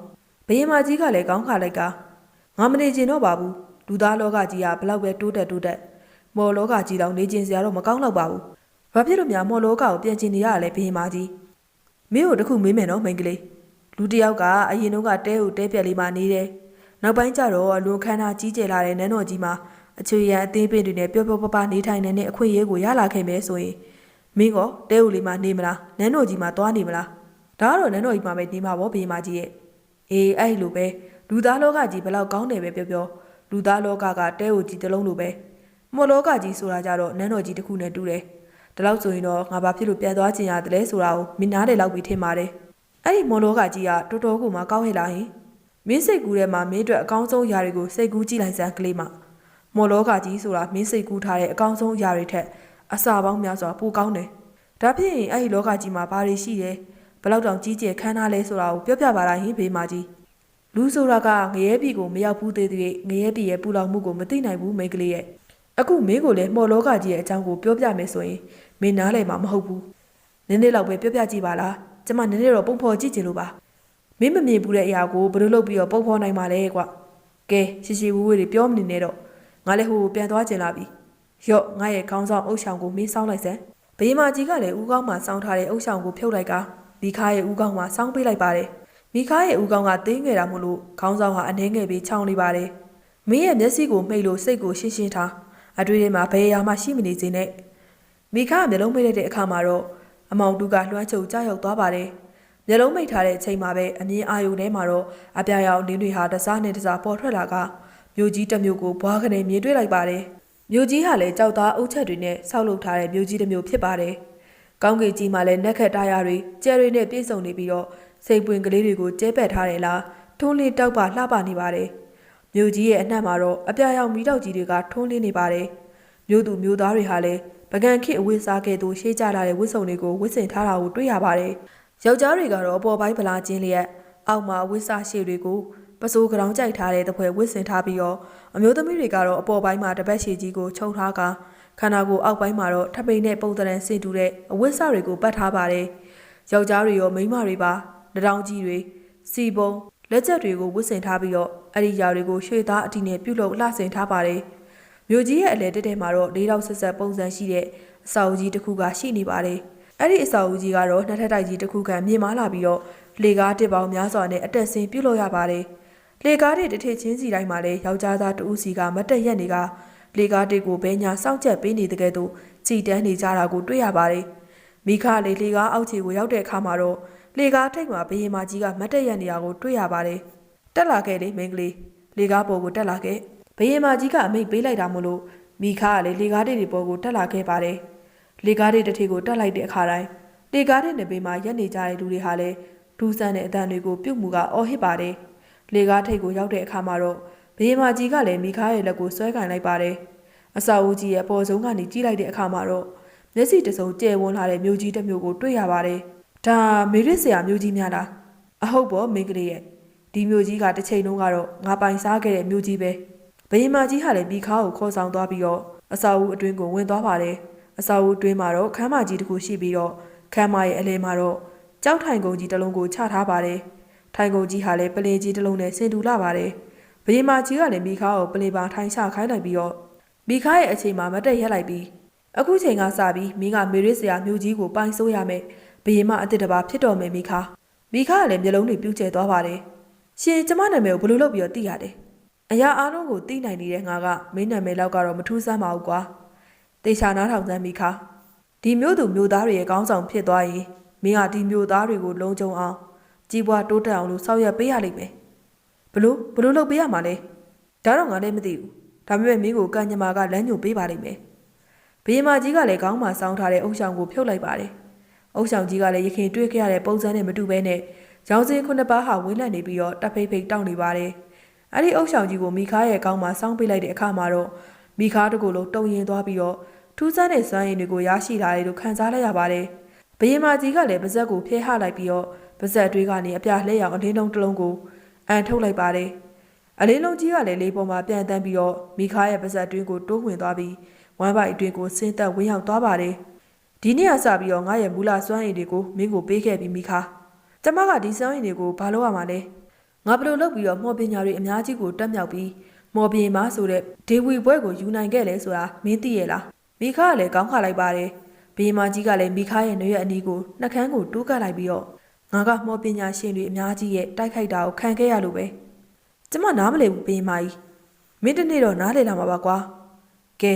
ဘယင်မကြီးကလည်းကောင်းခါလိုက်ကငါမနေချင်တော့ပါဘူးလူသားလောကကြီးကဘယ်လောက်ပဲတိုးတက်တိုးတက်မော်လောကကြီးတောင်နေကျင်စရာတော့မကောင်းတော့ပါဘူးဘာဖြစ်လို့များမော်လောကကိုပြန်ကျင်နေရတာလဲဘယင်မကြီးမင်းတို့တခုမေးမယ်နော်မိန်းကလေးလူတစ်ယောက်ကအရင်တော့ကတဲကိုတဲပြက်လေးမှနေတယ် နောက်ပိုင်းကျတော့လွန်ခန်းသားကြီးကျယ်လာတဲ့နန်းတော်ကြီးမှာအချွေရန်အသေးပင်တွေနဲ့ပျော်ပျော်ပပနေထိုင်နေတဲ့အခွင့်အရေးကိုရလာခဲ့မယ်ဆိုရင်မင်းကတဲဦးလေးမှနေမလားနန်းတော်ကြီးမှာသွားနေမလားဒါကတော့နန်းတော်ကြီးမှာပဲနေမှာပေါ့ဘယင်မကြီးရဲ့အေးအဲ့လိုပဲလူသားလောကကြီးဘယ်လောက်ကောင်းတယ်ပဲပြောပြောလူသားလောကကတဲဦးကြီးတစ်လုံးလိုပဲမော်လောကကြီးဆိုတာကြတော့နန်းတော်ကြီးတစ်ခုနဲ့တူတယ်ဒါလောက်ဆိုရင်တော့ငါဘာဖြစ်လို့ပြန်သွားချင်ရတယ်လဲဆိုတာကိုမင်းနားတယ်လောက်ပြီးထင်ပါတယ်အဲ့ဒီမော်လောကကြီးကတော်တော်ကိုမှကောင်းဟဲ့လားဟင် မင်းစိတ်ကူးထဲမှာမင်းအတွက်အကောင်းဆုံးຢာတွေကိုစိတ်ကူးကြည့်လိုက်စမ်းကလေးမမော်လောကကြီးဆိုတာမင်းစိတ်ကူးထားတဲ့အကောင်းဆုံးຢာတွေထက်အစာပေါင်းများစွာပိုကောင်းတယ်ဒါဖြစ်ရင်အဲ့ဒီလောကကြီးမှာဘာတွေရှိတယ်ဘလောက်တောင်ကြီးကျယ်ခမ်းနားလဲဆိုတာကိုပြောပြပါလားဟင်ဘေးမကြီးလူဆိုတာကငရဲပြည်ကိုမရောက်ဘူးသေးသေးငရဲပြည်ရဲ့ပူလောင်မှုကိုမသိနိုင်ဘူးမိန်းကလေးရဲ့အခုမင်းကိုလည်းမော်လောကကြီးရဲ့အကြောင်းကိုပြောပြမယ်ဆိုရင်မင်းနားလည်မှာမဟုတ်ဘူးနည်းနည်းလောက်ပဲပြောပြကြည့်ပါလားကျမနည်းနည်းတော့ပုံဖော်ကြည့်ချင်လို့ပါ မင်းမမြင်ဘူးတဲ့အရာကိုဘယ်လိုလုပ်ပြီးတော့ပုံဖော်နိုင်မှာလဲကွကဲရှိရှိဝူးဝူးတွေပြောမနေနဲ့တော့ငါလည်းဟိုပြန်သွားကျင်လာပြီရော့ငါရဲ့ခေါင်းဆောင်အုပ်ဆောင်ကိုမင်းစောင်းလိုက်စမ်းဘေးမာကြီးကလည်းဦးကောင်းမှာစောင်းထားတဲ့အုပ်ဆောင်ကိုဖြုတ်လိုက်ကမိခါရဲ့ဦးကောင်းမှာစောင်းပေးလိုက်ပါတယ်မိခါရဲ့ဦးကောင်းကတင်းငယ်တာမို့လို့ခေါင်းဆောင်ဟာအနှဲငယ်ပြီးခြောင်နေပါတယ်မင်းရဲ့မျက်စိကိုမှိတ်လို့စိတ်ကိုရှင်းရှင်းထားအတွေ့အထဲမှာဘယ်အရာမှရှိမနေစေနဲ့မိခါကမျက်လုံးမိတ်လိုက်တဲ့အခါမှာတော့အမောင်တူကလွှမ်းချုပ်ကြောက်ရောက်သွားပါတယ် မျက်လုံးမိတ်ထားတဲ့အချိန်မှာပဲအမြင်အာရုံထဲမှာတော့အပြာရောင်နင်းတွေဟာတစားနဲ့တစားပေါ်ထွက်လာကမြို့ကြီးတစ်မြို့ကိုဘွားကနေမြင်တွေ့လိုက်ပါတယ်မြို့ကြီးဟာလည်းကြောက်သားအုတ်ချက်တွေနဲ့ဆောက်လုပ်ထားတဲ့မြို့ကြီးတစ်မြို့ဖြစ်ပါတယ်ကောင်းကင်ကြီးမှာလည်းနက်ခတ်တားရတွေကျဲတွေနဲ့ပြည့်စုံနေပြီးတော့စိတ်ပွင့်ကလေးတွေကိုကျဲပက်ထားတယ်လားထုံးလေးတောက်ပါလှပနေပါတယ်မြို့ကြီးရဲ့အနှံ့မှာတော့အပြာရောင်မီးတောက်ကြီးတွေကထုံးလင်းနေပါတယ်မြို့သူမြို့သားတွေဟာလည်းပကံခေအဝတ်စားကဲ့သို့ရှေးကြလာတဲ့ဝတ်စုံတွေကိုဝတ်ဆင်ထားတာကိုတွေ့ရပါတယ်။ ယောက်ျားတွေကတော့အပေါ်ပိုင်းဗလာချင်းလျက်အောက်မှာဝတ်စားရှည်တွေကိုပစိုးကရောင်ကြိုက်ထားတဲ့တပွဲဝတ်ဆင်ထားပြီးတော့အမျိုးသမီးတွေကတော့အပေါ်ပိုင်းမှာတပတ်ရှည်ကြီးကိုခြုံထားကခန္ဓာကိုယ်အောက်ပိုင်းမှာတော့ထပိန်နဲ့ပုံတရံဆင်တူတဲ့အဝတ်စားတွေကိုပတ်ထားပါတယ်။ယောက်ျားတွေရောမိန်းမတွေပါတထောင်ကြီးတွေစီပုံလက်ချက်တွေကိုဝတ်ဆင်ထားပြီးတော့အဲ့ဒီຢာတွေကိုရွှေသားအတီနဲ့ပြုတ်လို့လှဆင်ထားပါတယ်။မြို့ကြီးရဲ့အလဲတက်တဲမှာတော့၄တောက်ဆက်ဆက်ပုံစံရှိတဲ့အဆောက်အဦကြီးတစ်ခုကရှိနေပါတယ်။ အဲ့ဒီအဆောက်အဦကြီးကတော့နှစ်ထပ်တိုက်ကြီးတစ်ခုကမြင်မာလာပြီးတော့လေကားတစ်ပေါင်းများစွာနဲ့အတက်ဆင်းပြုတ်လို့ရပါတယ်။လေကားတစ်တစ်ထစ်ချင်းစီတိုင်းမှာလည်းယောက်ျားသားတဦးစီကမတက်ရက်နေကလေကားတစ်ကိုဘဲညာစောင့်ချက်ပေးနေတဲ့ကဲ့သို့ကြည်တန်းနေကြတာကိုတွေ့ရပါတယ်။မိခလေးလေကားအောက်ခြေကိုရောက်တဲ့အခါမှာတော့လေကားထိတ်မှာဘရင်မကြီးကမတ်တက်ရက်နေတာကိုတွေ့ရပါတယ်။တက်လာခဲ့လေမင်းကလေးလေကားပေါ်ကိုတက်လာခဲ့။ဘယင်မကြီးကအမိတ်ပေးလိုက်တာမို့လို့မိခါကလည်းလေကားတေးတွေပေါ်ကိုတက်လာခဲ့ပါတယ် လေကားတေးတစ်ထည်ကိုတက်လိုက်တဲ့အခါတိုင်းလေကားတဲ့နေပေမှာရက်နေကြတဲ့လူတွေဟာလည်းဒူးဆန်းတဲ့အတန်တွေကိုပြုတ်မှုကအော်ဟစ်ပါတယ်လေကားထိပ်ကိုရောက်တဲ့အခါမှာတော့ဘယင်မကြီးကလည်းမိခါရဲ့လက်ကိုဆွဲကင်လိုက်ပါတယ်အစာဦးကြီးရဲ့အပေါ်ဆုံးကနေကြည့်လိုက်တဲ့အခါမှာတော့မျက်စိတစုံကျဲဝန်းလာတဲ့မြို့ကြီးတစ်မြို့ကိုတွေ့ရပါတယ်ဒါမေရစ်ဆရာမြို့ကြီးများလားအဟုတ်ပေါ့မိန်းကလေးရဲ့ဒီမြို့ကြီးကတစ်ချိန်လုံးကတော့ငါပိုင်စားခဲ့တဲ့မြို့ကြီးပဲဘယင်မကြီးဟာလည်းမိခါကိုခေါ်ဆောင်သွားပြီးတော့အစာအုပ်အတွင်းကိုဝင်သွားပါတယ် အစာအုပ်အတွင်းမှာတော့ခမ်းမကြီးတစ်ခုရှိပြီးတော့ခမ်းမရဲ့အလဲမှာတော့ကြောက်ထိုင်ကုန်ကြီးတစ်လုံးကိုချထားပါတယ်ထိုင်ကုန်ကြီးဟာလည်းပလင်ကြီးတစ်လုံးနဲ့ဆင်တူလာပါတယ်ဘယင်မကြီးကလည်းမိခါကိုပလင်ပါထိုင်ချခိုင်းလိုက်ပြီးတော့မိခါရဲ့အချိန်မှာမတက်ရက်လိုက်ပြီးအခုချိန်ကစပြီးမင်းကမေရစ်စရာမြို့ကြီးကိုပိုင်ဆိုးရမယ်ဘယင်မအစ်စ်တစ်ပါဖြစ်တော်မယ်မိခါမိခါကလည်းမျိုးလုံးတွေပြူကျဲသွားပါတယ်ရှင်ကျမနာမည်ကိုဘယ်လိုလုပ်ပြီးတော့သိရလဲအရာအားလုံးကိုသိနိုင်နေတဲ့ငါကမင်းနာမည်လောက်ကတော့မထူးဆန်းပါဘူးကွာ တေချာနားထောင်စမ်းမိခါဒီမျိုးသူမျိုးသားတွေရဲ့ကောင်းဆောင်ဖြစ်သွားရင်မင်းကဒီမျိုးသားတွေကိုလုံခြုံအောင်ကြီးပွားတိုးတက်အောင်လို့စောက်ရက်ပေးရလိမ့်မယ်ဘလို့ဘလို့လုပ်ပေးရမှာလဲဒါတော့ငါလည်းမသိဘူးဒါပေမဲ့မင်းကိုကံညမာကလမ်းညွှန်ပေးပါလိမ့်မယ်ဘေးမာကြီးကလည်းခေါင်းမှာစောင်းထားတဲ့အုပ်ဆောင်ကိုဖြုတ်လိုက်ပါတယ်အုပ်ဆောင်ကြီးကလည်းရခင်တွေ့ခဲ့ရတဲ့ပုံစံနဲ့မတူဘဲနဲ့ရောင်စင်ခုနှစ်ပါးဟာဝင်းလန့်နေပြီးတော့တပ်ဖိတ်ဖိတ်တောက်နေပါတယ်အဲ့ဒီအုပ်ဆောင်ကြီးကိုမိခါရဲ့ခေါင်းမှာစောင်းပေးလိုက်တဲ့အခါမှာတော့ မိခါတကူလုံးတုံရင်သွားပြီးတော့ထူးဆန်းတဲ့စွမ်းရည်တွေကိုရရှိလာတယ်လို့ခံစားလိုက်ရပါတယ်ဘယင်မာကြီးကလည်းပါဇက်ကိုဖျဲဟလိုက်ပြီးတော့ပါဇက်တွေးကနေအပြလှည့်ရောင်အလင်းလုံးတစ်လုံးကိုအန်ထုတ်လိုက်ပါတယ်အလင်းလုံးကြီးကလည်းလေးပေါ်မှာပြန်တန်းပြီးတော့မိခါရဲ့ပါဇက်တွင်းကိုတိုးဝင်သွားပြီးဝမ်းပိုက်အတွင်းကိုဆင်းသက်ဝင်ရောက်သွားပါတယ်ဒီနေ့ကစပြီးတော့ငါရဲ့မူလစွမ်းရည်တွေကိုမင်းကိုပေးခဲ့ပြီးမိခါကျမကဒီစွမ်းရည်တွေကိုဘာလို့ရမှာလဲငါဘယ်လိုလုပ်ပြီးတော့မော်ပညာတွေအများကြီးကိုတက်မြောက်ပြီး မော်ပင်မဆိုတဲ့ဒေဝီဘွဲကိုယူနိုင်ခဲ့လဲဆိုတာမင်းသိရဲ့လားမိခါကလည်းကောင်းခါလိုက်ပါတယ်ဘေးမကြီးကလည်းမိခါရဲ့နှွေရဲ့အနီးကိုနှက်ခမ်းကိုတိုးကပ်လိုက်ပြီးတော့ငါကမော်ပညာရှင်တွေအများကြီးရဲ့တိုက်ခိုက်တာကိုခံခဲ့ရလို့ပဲကျမနားမလည်ဘူးဘေးမကြီးမင်းတနေ့တော့နားလည်လာမှာပါကွာကဲ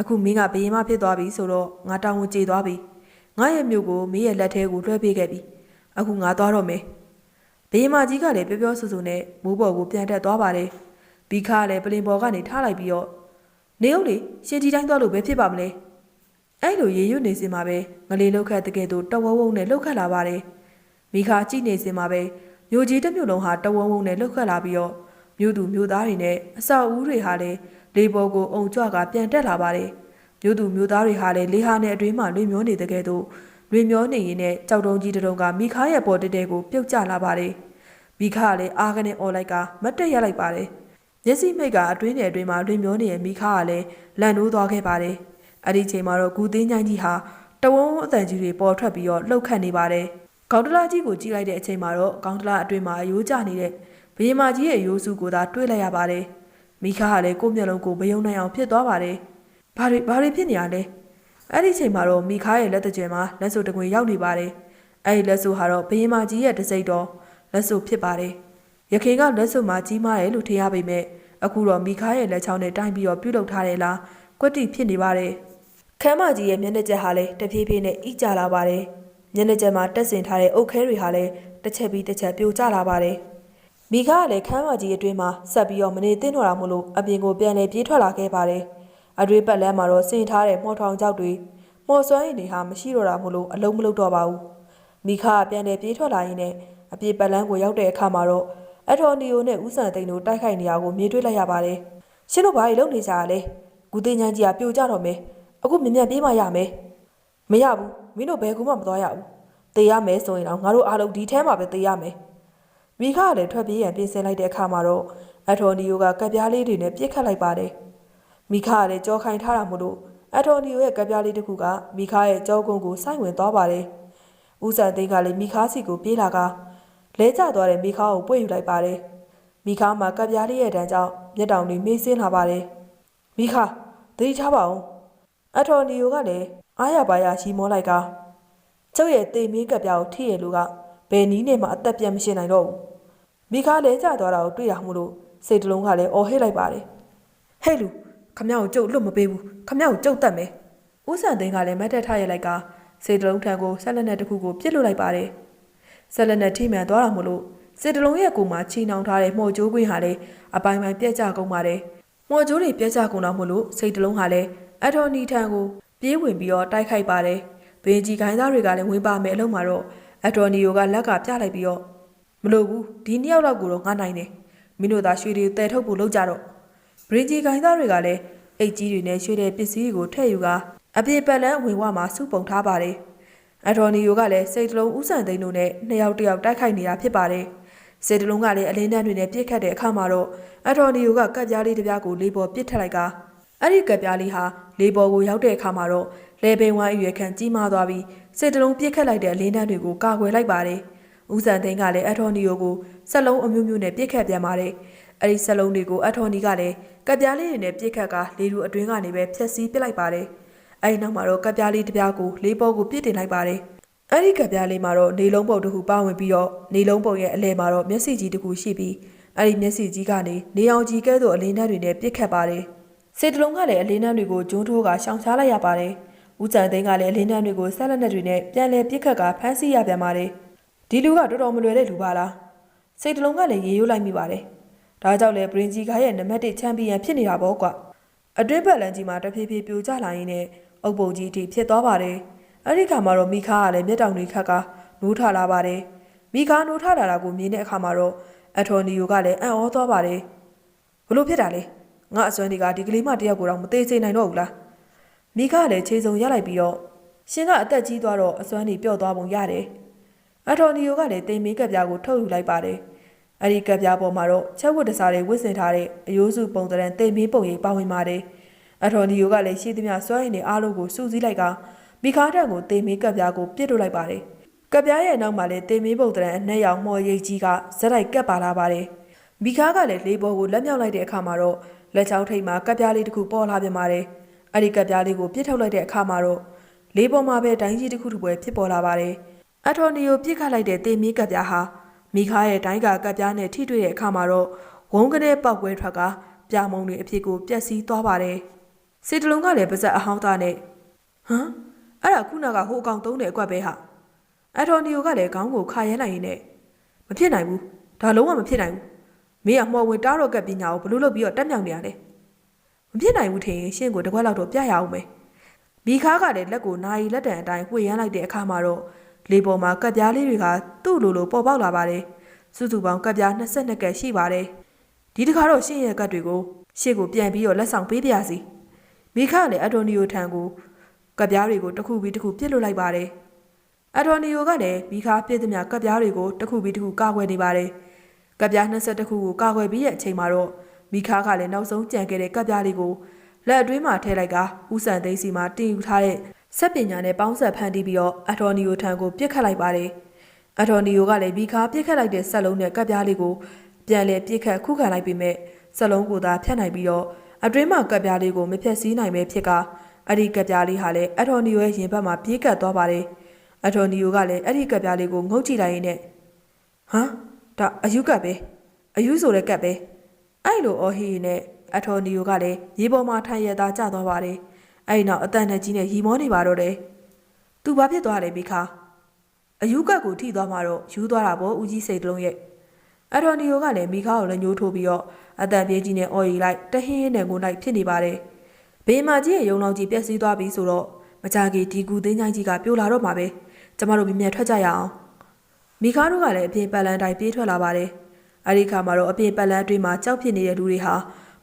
အခုမင်းကဘေးမဖြစ်သွားပြီဆိုတော့ငါတောင်းဝန်ကြေသွားပြီငါရဲ့မြို့ကိုမင်းရဲ့လက်ထဲကိုလွှဲပေးခဲ့ပြီအခုငါသွားတော့မယ်ဘေးမကြီးကလည်းပြောပြောဆိုဆိုနဲ့မိုးပေါ်ကိုပြန်တက်သွားပါတယ် ဘီခါကလည်းပလင်ပေါ်ကနေထားလိုက်ပြီးတော့နေဦးလေရှင်ဒီတိုင်းသွားလို့ပဲဖြစ်ပါမလဲအဲ့လိုရေရွတ်နေစင်မှာပဲငလေးလောက်ခတ်တကယ်တော့တဝဝုံနဲ့လောက်ခတ်လာပါတယ်မိခါကြည့်နေစင်မှာပဲမြို့ကြီးတစ်မြို့လုံးဟာတဝဝုံနဲ့လောက်ခတ်လာပြီးတော့မြို့သူမြို့သားတွေနဲ့အဆောက်အဦတွေဟာလည်းလေပေါ်ကိုအုံကြွကပြန်တက်လာပါတယ်မြို့သူမြို့သားတွေဟာလည်းလေဟာနဲ့အတွင်းမှာလွင်မျောနေတကယ်တော့လွင်မျောနေရင်နဲ့ကြောက်တုံးကြီးတုံးကမိခါရဲ့ပေါ်တက်တဲ့ကိုပြုတ်ကျလာပါတယ်မိခါကလည်းအာကနေអော်လိုက်ကမတ်တက်ရလိုက်ပါတယ် မျက်စိမိတ်ကအတွင်းနဲ့အတွင်းမှာလွင်မျောနေတဲ့မိခါကလည်းလန့်နိုးသွားခဲ့ပါတယ်အဲ့ဒီချိန်မှာတော့ဂူသေးညိုင်းကြီးဟာတဝုံးအတန်ကြီးတွေပေါ်ထွက်ပြီးတော့လှုပ်ခတ်နေပါတယ်ကောင်းတလာကြီးကိုကြည့်လိုက်တဲ့အချိန်မှာတော့ကောင်းတလာအတွင်းမှာအယိုးကျနေတဲ့ဘယင်မကြီးရဲ့ရိုးစုကိုသာတွေးလိုက်ရပါတယ်မိခါကလည်းကိုယ့်မျက်လုံးကိုမယုံနိုင်အောင်ဖြစ်သွားပါတယ်ဘာတွေဘာတွေဖြစ်နေရလဲအဲ့ဒီချိန်မှာတော့မိခါရဲ့လက်တကြွယ်မှာလက်စုပ်တကွင်ရောက်နေပါတယ်အဲ့ဒီလက်စုပ်ဟာတော့ဘယင်မကြီးရဲ့တစိမ့်တော်လက်စုပ်ဖြစ်ပါတယ် ရခင်ကလက်စုပ်မှာကြီးမားတယ်လို့ထင်ရပေမဲ့အခုတော့မိခါရဲ့လက်ချောင်းနဲ့တိုင်းပြီးတော့ပြုတ်လုထားတယ်လားကွက်တိဖြစ်နေပါတယ်ခမ်းမကြီးရဲ့မျက်နှာချက်ဟာလည်းတဖြည်းဖြည်းနဲ့ဣကြလာပါတယ်မျက်နှာချက်မှာတက်ဆင်ထားတဲ့အုတ်ခဲတွေဟာလည်းတစ်ချက်ပြီးတစ်ချက်ပြိုကျလာပါတယ်မိခါကလည်းခမ်းမကြီးအတွင်းမှာဆက်ပြီးတော့မနေသင့်တော့တာမို့လို့အပြင်ကိုပြန်လဲပြေးထွက်လာခဲ့ပါတယ်အတွေ့ပတ်လမ်းမှာတော့ဆင်ထားတဲ့မော်ထောင်ကြောက်တွေမော်စွမ်းရည်တွေဟာမရှိတော့တာမို့လို့အလုံးမလုံးတော့ပါဘူးမိခါကပြန်လဲပြေးထွက်လာရင်းနဲ့အပြေပတ်လမ်းကိုရောက်တဲ့အခါမှာတော့ အထော်နီယိုနဲ့ဦးစံသိန်းတို့တိုက်ခိုက်နေတာကိုမြင်တွေ့လိုက်ရပါတယ်ရှင်းတို့ဘာတွေလုပ်နေကြရလဲဂူတင်ချန်းကြီးကပြိုကျတော့မယ်အခုမြင်မြန်ပြေးမှရမယ်မရဘူးမင်းတို့ဘယ်ကူမှမသွားရဘူးတေးရမယ်ဆိုရင်တော့ငါတို့အားလုံးဒီထဲမှာပဲတေးရမယ်မိခကလည်းထွက်ပြေးရန်ပြင်ဆင်လိုက်တဲ့အခါမှာတော့အထော်နီယိုကကပ်ပြားလေးတွေနဲ့ပြစ်ခတ်လိုက်ပါတယ်မိခကလည်းကြောခိုင်ထားတာမို့လို့အထော်နီယိုရဲ့ကပ်ပြားလေးတစ်ခုကမိခရဲ့ကြောကုန်းကိုစိုက်ဝင်သွားပါတယ်ဦးစံသိန်းကလည်းမိခစီကိုပြေးလာက လဲကျသွားတဲ့မိခကိုပွေ့ယူလိုက်ပါတယ်မိခမှာကပ်ပြားလေးရဲ့တန်းကြောင့်မျက်တောင်တွေမေးဆင်းလာပါတယ်မိခသတိထားပါဦးအထော်နီယိုကလည်းအားရပါရရှိမောလိုက်ကကျုပ်ရဲ့တေမင်းကပ်ပြားကိုထိရလို့ကဘယ်နည်းနဲ့မှအသက်ပြတ်မရှင်နိုင်တော့ဘူးမိခါလဲကျသွားတာကိုတွေ့ရမှုလို့စိတ်တလုံးကလည်းအော်ဟစ်လိုက်ပါတယ်ဟဲ့လူခမ ्या ကိုကျုပ်လွတ်မပေးဘူးခမ ्या ကိုကျုပ်တတ်မယ်ဦးစံသိန်းကလည်းမတ်တက်ထားရလိုက်ကစိတ်တလုံးထံကိုဆက်လက်နဲ့တစ်ခုကိုပြစ်လွတ်လိုက်ပါတယ် ဆက်လက်နဲ့ထိမှန်သွားတာမို့လို့စိတ်တလုံးရဲ့ကိုယ်မှာချီနှောင်ထားတဲ့မှော်ကြိုးကွင်းဟာလည်းအပိုင်းပိုင်းပြက်ကျကုန်ပါတယ်မှော်ကြိုးတွေပြက်ကျကုန်တော့မို့လို့စိတ်တလုံးဟာလည်းအထော်နီထံကိုပြေးဝင်ပြီးတော့တိုက်ခိုက်ပါတယ်။ဘင်းကြီးခိုင်းသားတွေကလည်းဝင်ပါမယ်အလုံးမှာတော့အတော်နီယိုကလက်ကပြလိုက်ပြီးတော့မလို့ဘူးဒီနှစ်ယောက်လောက်ကိုတော့ငါနိုင်တယ်။မင်းတို့သာရွှေတွေတဲထုတ်ဖို့လုပ်ကြတော့ဘင်းကြီးခိုင်းသားတွေကလည်းအိတ်ကြီးတွေနဲ့ရွှေတဲ့ပစ္စည်းတွေကိုထည့်ယူကအပြေပတ်လန်းဝင်ဝမှာစုပုံထားပါတယ်။ အတော်နီယိုကလည်းစိတ်တလုံးဥဆန်သိန်းတို့နဲ့နှစ်ယောက်တယောက်တိုက်ခိုက်နေတာဖြစ်ပါတယ်။စိတ်တလုံးကလည်းအလင်းတန်းတွေနဲ့ပြစ်ခတ်တဲ့အခါမှာတော့အတော်နီယိုကကပ်ပြားလေးတစ်ပြားကိုလေးပေါ်ပစ်ထက်လိုက်ကအဲ့ဒီကပ်ပြားလေးဟာလေပေါ်ကိုရောက်တဲ့အခါမှာတော့လေပင်ဝိုင်းအရွယ်ခံကြီးမားသွားပြီးစစ်တလုံးပြစ်ခတ်လိုက်တဲ့အလင်းတန်းတွေကိုကာကွယ်လိုက်ပါတယ်ဦးစံသိန်းကလည်းအထော်နီယိုကိုစက်လုံးအမျိုးမျိုးနဲ့ပြစ်ခတ်ပြန်ပါတယ်အဲ့ဒီစက်လုံးတွေကိုအထော်နီကလည်းကပ်ပြားလေးတွေနဲ့ပြစ်ခတ်ကလေလူအတွင်းကနေပဲဖျက်ဆီးပစ်လိုက်ပါတယ် အဲ့ဒီနောက်မှာတော့ကပ်ပြားလေးတစ်ပြားကိုလေးပေါ်ကိုပြစ်တင်လိုက်ပါတယ်အဲ့ဒီကပ်ပြားလေးမှာတော့နေလုံးပုံတစ်ခုပါဝင်ပြီးတော့နေလုံးပုံရဲ့အလဲမှာတော့မျက်စိကြီးတစ်ခုရှိပြီးအဲ့ဒီမျက်စိကြီးကနေနေအောင်ကြီးကဲသို့အလင်းနှက်တွေနဲ့ပြစ်ခတ်ပါတယ်စေတလုံးကလည်းအလင်းနှံတွေကိုဂျုံထိုးကရှောင်ရှားလိုက်ရပါတယ်။ဦးစံသိန်းကလည်းအလင်းနှံတွေကိုဆက်လက်နဲ့တွေနဲ့ပြန်လည်ပြစ်ခတ်ကဖမ်းဆီးရပြန်ပါတယ်။ဒီလူကတော်တော်မလွယ်တဲ့လူပါလား။စေတလုံးကလည်းရေရိုးလိုက်မိပါတယ်။ဒါကြောင့်လည်းဘရင်ဂျီကာရဲ့နံပါတ်1ချန်ပီယံဖြစ်နေတာပေါ့ကွာ။အတွင်းဘက်လန်ကြီးမှာတဖြည်းဖြည်းပြိုကျလာရင်းနဲ့ အုပ်ပုံကြီးအထိဖြစ်သွားပါတယ်။အဲ့ဒီခါမှာတော့မိခါကလည်းမျက်တောင်တွေခတ်ကနိုးထလာပါတယ်။မိခါနိုးထလာတာကိုမြင်တဲ့အခါမှာတော့အထော်နီယိုကလည်းအံ့ဩသွားပါတယ်။ဘလို့ဖြစ်တာလဲငါအစွမ်းတွေကဒီကလေးမတယောက်ကိုတော့မသေးသေးနိုင်တော့ဘူးလားမိခကလည်းခြေစုံရလိုက်ပြီးတော့ရှင်ကအသက်ကြီးသွားတော့အစွမ်းတွေပျော့သွားပုံရတယ်အထော်နီယိုကလည်းတိမ်မင်းကပ်ပြားကိုထုတ်ယူလိုက်ပါတယ်အဲ့ဒီကပ်ပြားပေါ်မှာတော့ချက်ဝတ်တစားတွေဝတ်ဆင်ထားတဲ့အယိုးစုပုံသဏ္ဍာန်တိမ်မင်းပုံရိပ်ပါဝင်ပါတယ် အထော်နီယိုကလည်းရှိသမျှစွမ်းရည်တွေအားလုံးကိုစုစည်းလိုက်ကမိခါတက်ကိုတိမ်မင်းကပ်ပြားကိုပြစ်ထုတ်လိုက်ပါတယ်ကပ်ပြားရဲ့နောက်မှာလည်းတိမ်မင်းပုံသဏ္ဍာန်အနှက်ရောင်မော်ရိပ်ကြီးကဇက်တိုက်ကပ်ပါလာပါတယ်မိခါကလည်းလေးဘောကိုလက်မြောက်လိုက်တဲ့အခါမှာတော့လက်ချောင်းထိပ်မှာကပ်ပြားလေးတစ်ခုပေါ်လာပြန်ပါတယ်။အဲ့ဒီကပ်ပြားလေးကိုပြစ်ထုတ်လိုက်တဲ့အခါမှာတော့လေးပေါ်မှာပဲဒိုင်းကြီးတစ်ခုတစ်ပွဲဖြစ်ပေါ်လာပါတယ်။အထော်နီကိုပြစ်ခတ်လိုက်တဲ့တေမီကပ်ပြားဟာမိခါရဲ့ဒိုင်းကကပ်ပြားနဲ့ထိတွေ့တဲ့အခါမှာတော့ဝုန်းကနေပောက်ကွဲထွက်ကပြာမုံတွေအဖြစ်ကိုပြက်စီးသွားပါတယ်။ စီတလုံးကလည်းပါဇက်အဟောင်းသားနဲ့ဟမ်အဲ့ဒါခုနကဟိုအကောင်သုံးတဲ့အကွက်ပဲဟာအထော်နီကလည်းခေါင်းကိုခါရဲလိုက်ရင်းနဲ့မဖြစ်နိုင်ဘူးဒါလုံးဝမဖြစ်နိုင်ဘူးမင်းကမော်ဝင်တားတော့ကပ်ပညာကိုဘလို့လုပ်ပြီးတော့တက်မြောင်နေရလဲမဖြစ်နိုင်ဘူးထင်ရင်ရှင့်ကိုတစ်ခွက်လောက်တော့ပြရအောင်မယ်မိခါကလည်းလက်ကိုနာရီလက်တံအတိုင်းဝှေ့ရမ်းလိုက်တဲ့အခါမှာတော့လေပေါ်မှာကပ်ပြားလေးတွေကသူ့လိုလိုပေါ်ပေါက်လာပါတယ်စုစုပေါင်းကပ်ပြား22ကပ်ရှိပါတယ်ဒီတစ်ခါတော့ရှင့်ရဲ့ကပ်တွေကိုရှင့်ကိုပြန်ပြီးတော့လက်ဆောင်ပေးပြရစီ မိခါကလည်းအဒိုနီယိုထံကိုကပ်ပြားတွေကိုတစ်ခုပြီးတစ်ခုပြစ်လွတ်လိုက်ပါတယ်အဒိုနီယိုကလည်းမိခါပြစ်သမျှကပ်ပြားတွေကိုတစ်ခုပြီးတစ်ခုကာကွယ်နေပါတယ်ကပ်ပြား22ခုကိုကာကွယ်ပြီးရဲ့အချိန်မှာတော့မိခါကလည်းနောက်ဆုံးကြံခဲ့တဲ့ကပ်ပြားလေးကိုလက်အတွင်းမှာထည့်လိုက်ကဥဆန်သိန်းစီမှာတင်ယူထားတဲ့စက်ပညာနဲ့ပေါင်းဆက်ဖန်တီးပြီးတော့အထော်နီယိုထံကိုပြစ်ခတ်လိုက်ပါတယ်အထော်နီယိုကလည်းမိခါပြစ်ခတ်လိုက်တဲ့ဆက်လုံးနဲ့ကပ်ပြားလေးကိုပြန်လည်ပြစ်ခတ်ခုခံလိုက်ပြီးမဲ့ဆက်လုံးကိုသာဖြတ်နိုင်ပြီးတော့ အတွင်းမှာကပ်ပြားလေးကိုမဖြတ်စည်းနိုင်ပဲဖြစ်ကအဲ့ဒီကပ်ပြားလေးဟာလည်းအထော်နီယိုရဲ့ရင်ဘတ်မှာပြေးကပ်သွားပါတယ်အထော်နီယိုကလည်းအဲ့ဒီကပ်ပြားလေးကိုငုတ်ကြည့်လိုက်ရင်းနဲ့ဟမ်ဒါအယူကပ်ပဲအယူဆိုတဲ့ကပ်ပဲအဲ့လိုအော်ဟီနဲ့အထော်နီယိုကလည်းရေပေါ်မှာထိုင်ရသားကျသွားပါတယ်အဲ့ဒီနောက်အတန်နဲ့ကြီးနဲ့ရီမောနေပါတော့တယ်သူဘာဖြစ်သွားလဲမိခါအယူကပ်ကိုထိသွားမှတော့ယူသွားတာပေါ့ဦးကြီးစိတ်တလုံးရဲ့ အထော်နီယိုကလည်းမိခါကိုလည်းညှိုးထိုးပြီးတော့အတန်ပြေးကြီးနဲ့အော်ရီလိုက်တဟင်းဟင်းနဲ့ကိုလိုက်ဖြစ်နေပါတယ်ဘေးမာကြီးရဲ့ရုံလောင်ကြီးပြက်စီးသွားပြီဆိုတော့မကြခင်ဒီကူသိန်းချိုင်းကြီးကပြိုလာတော့မှာပဲကျမတို့မြင်မြန်ထွက်ကြရအောင်မိခါတို့ကလည်းအပြင်ပတ်လန်းတိုင်းပြေးထွက်လာပါတယ်။အဲဒီခါမှာတော့အပြင်ပတ်လန်းအတွင်းမှာကြောက်ဖြစ်နေတဲ့လူတွေဟာ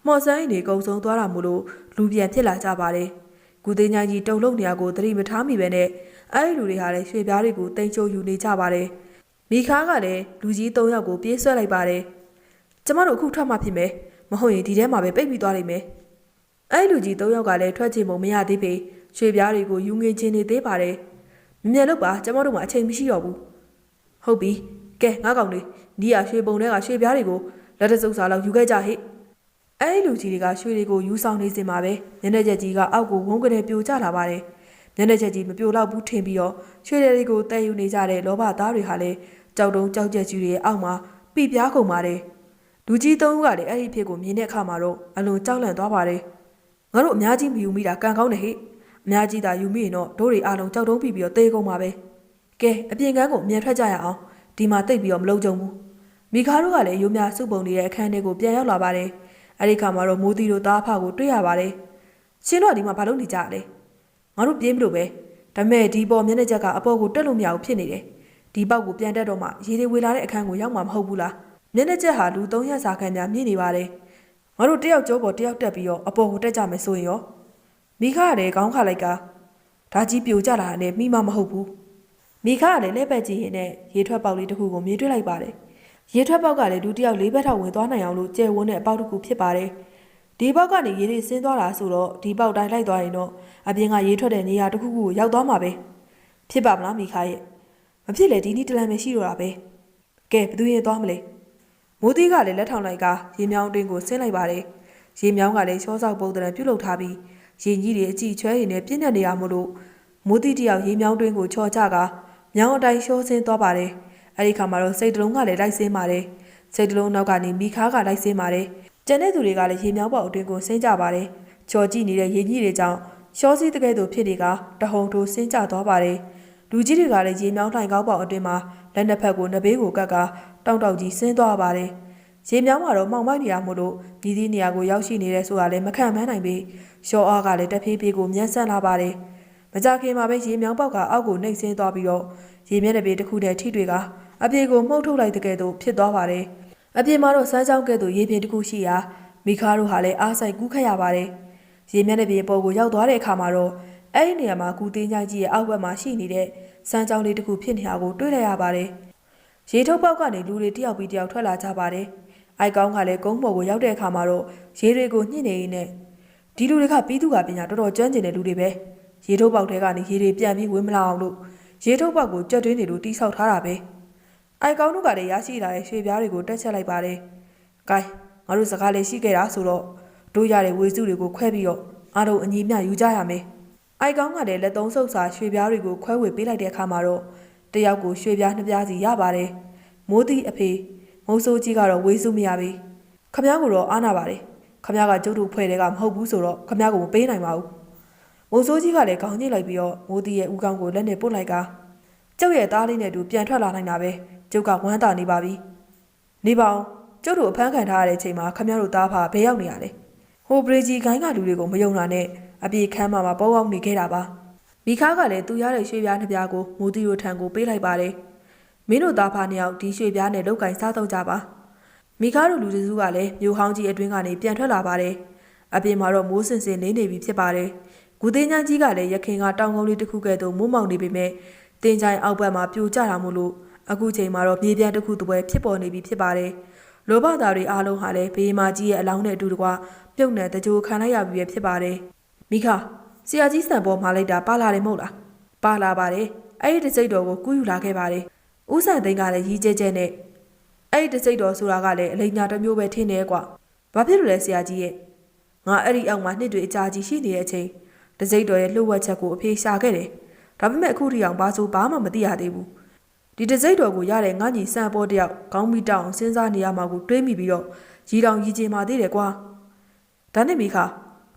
မော်ဆိုင်တွေကုံဆုံးသွားတာမို့လို့လူပြန်ဖြစ်လာကြပါတယ်။ကုသိန်းကြီးတုံလုံးနေရာကိုသတိမထားမိပဲနဲ့အဲဒီလူတွေဟာလည်းရွှေပြားတွေကိုတင်ချိုယူနေကြပါတယ်။ မိခါကလည်းလူကြီး၃ယောက်ကိုပြေးဆွဲလိုက်ပါတယ်။ကျမတို့အခုထွက်မှဖြစ်မယ်။မဟုတ်ရင်ဒီထဲမှာပဲပိတ်ပြီးသွားလိမ့်မယ်။အဲဒီလူကြီး၃ယောက်ကလည်းထွက်ချင်ပုံမရသေးပေရွှေပြားတွေကိုယူငင်ချင်းနေသေးပါတယ်။မြင်လို့ပါကျမတို့မှအချိန်မရှိတော့ဘူး။ဟုတ်ပြီကဲငါကောင်လေးဒီရရွှေပုံတွေကရွှေပြားတွေကိုလက်တစုပ်စာလောက်ယူခဲ့ကြဟိအဲ့ဒီလူကြီးတွေကရွှေတွေကိုယူဆောင်နေစင်ပါပဲမျက်နှာချက်ကြီးကအောက်ကိုဝုန်းကနေပြိုကျလာပါတယ် မျက်နှာချက်ကြီးမပြိုတော့ဘူးထင်ပြီးတော့ရွှေတွေကိုတည်ယူနေကြတဲ့လောဘသားတွေဟာလည်းကြောက်တုံးကြောက်ကြက်ကြီးတွေရဲ့အောက်မှာပြပြားကုန်ပါတယ်လူကြီးသုံးဦးကလည်းအဲ့ဒီဖြစ်ကိုမြင်တဲ့အခါမှာတော့အလွန်ကြောက်လန့်သွားပါတယ်ငါတို့အများကြီးမယူမိတာကံကောင်းတယ်ဟိအများကြီးသာယူမိရင်တော့တို့တွေအားလုံးကြောက်တုံးပြီးပြီးတော့တေးကုန်ပါပဲကဲအပြင်ကန်းကိုအမြန်ထွက်ကြရအောင်ဒီမှာတိတ်ပြီးတော့မလုံကြုံဘူးမိခါတို့ကလည်းရိုးများစုပုံနေတဲ့အခန်းထဲကိုပြန်ရောက်လာပါတယ်အဲ့ဒီခါမှာတော့မိုးသီတို့သားအဖကိုတွေ့ရပါတယ်ရှင်တို့ကဒီမှာဘာလုပ်နေကြလဲ ငါတို့ပြေးမလို့ပဲဒါပေမဲ့ဒီပေါ်မျက်နှာချက်ကအပေါ်ကိုတက်လို့မရဘူးဖြစ်နေတယ်ဒီပေါက်ကိုပြန်တက်တော့မှရေတွေဝေလာတဲ့အခန်းကိုရောက်မှာမဟုတ်ဘူးလားမျက်နှာချက်ဟာလူ၃ရက်စာခန်းများမြင့်နေပါတယ်ငါတို့တယောက်ကြောပေါ်တယောက်တက်ပြီးတော့အပေါ်ကိုတက်ကြမယ်ဆိုရင်ရောမိခါကလည်းခေါင်းခါလိုက်ကဒါကြီးပြိုကျလာတာနဲ့မိမမဟုတ်ဘူးမိခါကလည်းလက်ပတ်ကြည့်ရင်နဲ့ရေထွက်ပေါက်လေးတစ်ခုကိုမြင်တွေ့လိုက်ပါတယ်။ရေထွက်ပေါက်ကလည်းဒုတိယလေးဘက်ထောက်ဝင်သွားနိုင်အောင်လို့ကျဲဝန်းတဲ့အပေါက်တစ်ခုဖြစ်ပါတယ်။ ဒီပေါက်ကနေရေတွေဆင်းသွားတာဆိုတော့ဒီပေါက်တိုင်းလိုက်သွားရင်တော့အပြင်ကရေထွက်တဲ့နေရာတစ်ခုခုကိုရောက်သွားမှာပဲ။ဖြစ်ပါမလားမိခါရဲ့။မဖြစ်လေဒီနေ့တလန်ပဲရှိတော့တာပဲကဲဘယ်သူရင်သွားမလဲမိုးသီးကလည်းလက်ထောင်လိုက်ကရေမြောင်းတွင်းကိုဆင်းလိုက်ပါတယ်ရေမြောင်းကလည်းရှောဆောက်ပုံတံပြုတ်လုထားပြီးရေကြီးတွေအကြည့်ချွဲရည်နဲ့ပြင်းနေနေရမို့လို့မိုးသီးတယောက်ရေမြောင်းတွင်းကိုချော်ချကမြောင်းအတိုင်းရှောဆင်းသွားပါတယ်အဲ့ဒီခါမှာတော့စိတ်တလုံးကလည်းလိုက်ဆင်းပါတယ်စိတ်တလုံးနောက်ကနေမိခါကလိုက်ဆင်းပါတယ် ကျန်တဲ့သူတွေကလည်းရေမြောင်းပေါက်အတွင်းကိုဆင်းကြပါတယ်ချော်ကြည့်နေတဲ့ရေကြီးတွေကြောင့်ရှောစီးတကယ်သူဖြစ်နေကတဟုန်ထိုးဆင်းကြသွားပါတယ်လူကြီးတွေကလည်းရေမြောင်းထိုင်ကောက်ပေါက်အတွင်းမှာလက်နှစ်ဖက်ကိုနှဘေးကိုကပ်ကတောက်တောက်ကြီးဆင်းသွားပါတယ်ရေမြောင်းမှာတော့မှောင်မိုက်နေရမို့လို့မြည်သည့်နေရာကိုရောက်ရှိနေတဲ့ဆိုတာလည်းမခံမနိုင်ပေရှော့အားကလည်းတဖြည်းဖြည်းကိုမြန်ဆန်လာပါတယ်။မကြခင်မှာပဲရေမြောင်းပေါက်ကအောက်ကိုနှိပ်ဆင်းသွားပြီးတော့ရေမျက်နှာပြင်တစ်ခုတည်းထိတွေ့ကအပြေကိုမှုတ်ထုတ်လိုက်တဲ့ကဲ့သို့ဖြစ်သွားပါတယ်။ အပြင်မှာတော့စမ်းချောင်းကဲ့သို့ရေပြင်တစ်ခုရှိရာမိခါတို့ဟာလည်းအားဆိုင်ကူးခတ်ရပါတယ်။ရေမျက်နှာပြင်ပေါ်ကိုရောက်သွားတဲ့အခါမှာတော့အဲ့ဒီနေရာမှာကူသေးချိုင်းကြီးရဲ့အောက်ဘက်မှာရှိနေတဲ့စမ်းချောင်းလေးတစ်ခုဖြစ်နေတာကိုတွေ့လိုက်ရပါတယ်။ရေထုတ်ပေါက်ကနေလူတွေတယောက်ပြီးတယောက်ထွက်လာကြပါတယ်။အိုက်ကောင်းကလည်းကုန်းပေါ်ကိုရောက်တဲ့အခါမှာတော့ရေတွေကိုညှစ်နေရင်းနဲ့ဒီလူတွေကပြီးသူကပညာတော်တော်ကျွမ်းကျင်တဲ့လူတွေပဲ။ရေထုတ်ပေါက်ထဲကနေရေတွေပြန်ပြီးဝင်မလာအောင်လို့ရေထုတ်ပေါက်ကိုကြွက်တွင်းတွေလိုတိဆောက်ထားတာပဲ။ အိုက်ကောင်းတို့ကလည်းရရှိလာတဲ့ရွှေပြားတွေကိုတက်ချက်လိုက်ပါတယ်။ကဲငါတို့စကားလေးရှိခဲ့တာဆိုတော့တို့ရတဲ့ဝေစုတွေကိုခွဲပြီးတော့အားလုံးအညီမျှယူကြရမယ်။အိုက်ကောင်းကလည်းလက်သုံးဆုပ်စာရွှေပြားတွေကိုခွဲဝေပေးလိုက်တဲ့အခါမှာတော့ တယောက်ကိုရွှေပြားနှစ်ပြားစီရပါတယ်။မိုးသီးအဖေမုံဆိုးကြီးကတော့ဝေးစုမရပြီ။ခမ ्या ကတော့အားနာပါတယ်။ခမ ्या ကကျုပ်တို့ဖွဲ့တဲ့ကမဟုတ်ဘူးဆိုတော့ခမ ्या ကိုမပေးနိုင်ပါဘူး။မုံဆိုးကြီးကလည်းခေါင်းညှိလိုက်ပြီးတော့မိုးသီးရဲ့ဦးခေါင်းကိုလက်နဲ့ပုတ်လိုက်ကကျုပ်ရဲ့သားလေးနဲ့အတူပြန်ထွက်လာနိုင်တာပဲ။ ကျုပ်ကဝမ်းသာနေပါပြီ။နေပါအောင်ကျုပ်တို့အဖမ်းခံထားရတဲ့အချိန်မှာခမ ्या တို့သားဖာဘယ်ရောက်နေရလဲ။ဟိုဘရီဂျီဂိုင်းကလူတွေကိုမယုံတာနဲ့အပြေခမ်းမှာမှာပေါပေါက်နေခဲ့တာပါ။မိခါကလည်းသူရတဲ့ရွှေပြားနှစ်ပြားကိုမိုးသီးတို့ထံကိုပေးလိုက်ပါတယ်။မင်းတို့သားဖာနှစ်ယောက်ဒီရွှေပြားနဲ့လောက်ကင်စားတော့ကြပါ။မိခါတို့လူတစုကလည်းမြို့ဟောင်းကြီးအတွင်းကနေပြန်ထွက်လာပါတယ်။အပြင်မှာတော့မိုးစင်စင်နေနေပြီဖြစ်ပါတယ်။ဂူသေးညာကြီးကလည်းရခင်ကတောင်ကုန်းလေးတစ်ခုကဲ့သို့မိုးမောင်နေပေမဲ့တင်ချိုင်အောက်ဘက်မှာပြိုကျတာမို့လို့ အခုချိန်မှာတော့မြေပြန့်တစ်ခုတစ်ပွဲဖြစ်ပေါ်နေပြီဖြစ်ပါတယ်။လောဘသားတွေအားလုံးဟာလည်းဘေးမာကြီးရဲ့အလောင်းနဲ့အတူတကွပြုတ်နယ်တကြိုခံလိုက်ရပြီဖြစ်ပါတယ်။မိခဆရာကြီးစံပေါ်မှာလိုက်တာပါလာတယ်မဟုတ်လား။ပါလာပါတယ်။အဲ့ဒီတစ်စိတ်တော်ကိုကူးယူလာခဲ့ပါတယ်။ဦးဆန်သိန်းကလည်းရီးကျဲကျဲနဲ့အဲ့ဒီတစ်စိတ်တော်ဆိုတာကလည်းအလိညာတစ်မျိုးပဲထင်တယ်ကွာ။ဘာဖြစ်လို့လဲဆရာကြီးရဲ့ငါအဲ့ဒီအောက်မှာနှစ်တွေအကြာကြီးရှိနေတဲ့အချိန်တစ်စိတ်တော်ရဲ့လှုပ်ဝက်ချက်ကိုအဖေရှာခဲ့တယ်။ဒါပေမဲ့အခုထိအောင်ဘာဆိုဘာမှမသိရသေးဘူး။ ဒီတစ်စိတ်တော်ကိုရတဲ့ငါညီစံပေါ်တယောက်ခေါင်းမီတောင်စဉ်းစားနေရမှာကိုတွေးမိပြီးတော့ရီတောင်ရီချင်မှသေးတယ်ကွာ။ဒါနဲ့မိခ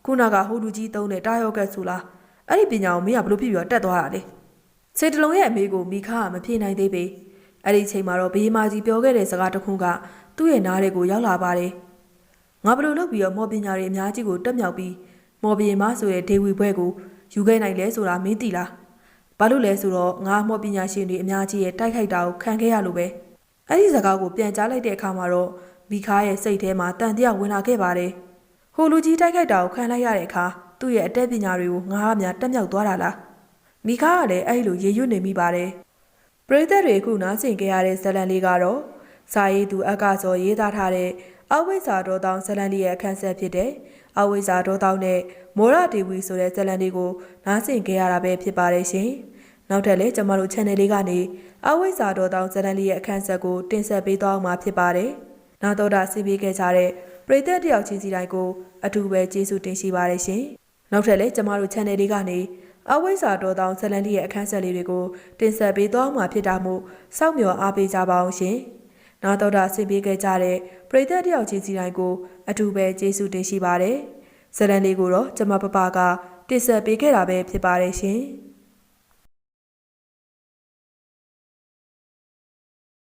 ခုနကဟိုလူကြီးသုံးတဲ့တာယောကက်ဆိုလားအဲ့ဒီပညာကိုမင်းကဘလို့ဖြစ်ပြီးတော့တက်သွားတာလဲ။စေတလုံးရဲ့အမေကိုမိခကမဖြေနိုင်သေးပေ။အဲ့ဒီချိန်မှာတော့ဘေးမာကြီးပြောခဲ့တဲ့စကားတစ်ခုကသူ့ရဲ့နားထဲကိုရောက်လာပါတယ်။ငါဘလို့လုပ်ပြီးတော့မော်ပညာတွေအများကြီးကိုတက်မြောက်ပြီးမော်ပင်မဆိုတဲ့ဒေဝီဘွဲကိုယူခဲ့နိုင်လဲဆိုတာမင်းသိလား။ ဘာလို့လဲဆိုတော့ငါမော်ပညာရှင်တွေအများကြီးရဲ့တိုက်ခိုက်တာကိုခံခဲ့ရလို့ပဲ။အဲ့ဒီစကားကိုပြန်ကြားလိုက်တဲ့အခါမှာတော့မိခါရဲ့စိတ်ထဲမှာတန်တရားဝင်လာခဲ့ပါတယ်။ဟိုလူကြီးတိုက်ခိုက်တာကိုခံလိုက်ရတဲ့အခါသူ့ရဲ့အတက်ပညာတွေကိုငါးများတက်မြောက်သွားတာလား။မိခါကလည်းအဲ့လိုရေရွတ်နေမိပါတယ်။ပရိသတ်တွေအခုနားဆင်ကြရတဲ့ဇလံလေးကတော့စာရေးသူအကစောရေးသားထားတဲ့အဝိဇ္ဇာတော်တောင်းဇလံလေးရဲ့အခန်းဆက်ဖြစ်တဲ့ အဝိဇ္ဇာတော်တောင်းနဲ့မောရဒေဝီဆိုတဲ့ဇလံလေးကိုနားဆင်ကြရတာပဲဖြစ်ပါတယ်ရှင်။နောက်ထပ်လည်းကျမတို့ channel လေးကနေအဝိဇ္ဇာတော်တောင်းဇလံလေးရဲ့အခန်းဆက်ကိုတင်ဆက်ပေးသွားမှာဖြစ်ပါတယ်။နောက်တော့တာစီးပေးခဲ့ကြတဲ့ပရိသတ်တယောက်ချင်းစီတိုင်းကိုအထူးပဲကျေးဇူးတင်ရှိပါတယ်ရှင်။နောက်ထပ်လည်းကျမတို့ channel လေးကနေအဝိဇ္ဇာတော်တောင်းဇလံလေးရဲ့အခန်းဆက်လေးတွေကိုတင်ဆက်ပေးသွားမှာဖြစ်တာမို့စောင့်မျှော်အားပေးကြပါအောင်ရှင်။ နောက်တော့တာဆင်ပေးခဲ့ကြတဲ့ပရိသတ်တယောက်ချင်းစီတိုင်းကိုအထူးပဲကျေးဇူးတင်ရှိပါတယ်။ဇလံလေးကိုတော့ကျမပပကတင်ဆက်ပေးခဲ့တာပဲဖြစ်ပါတယ်ရှင်။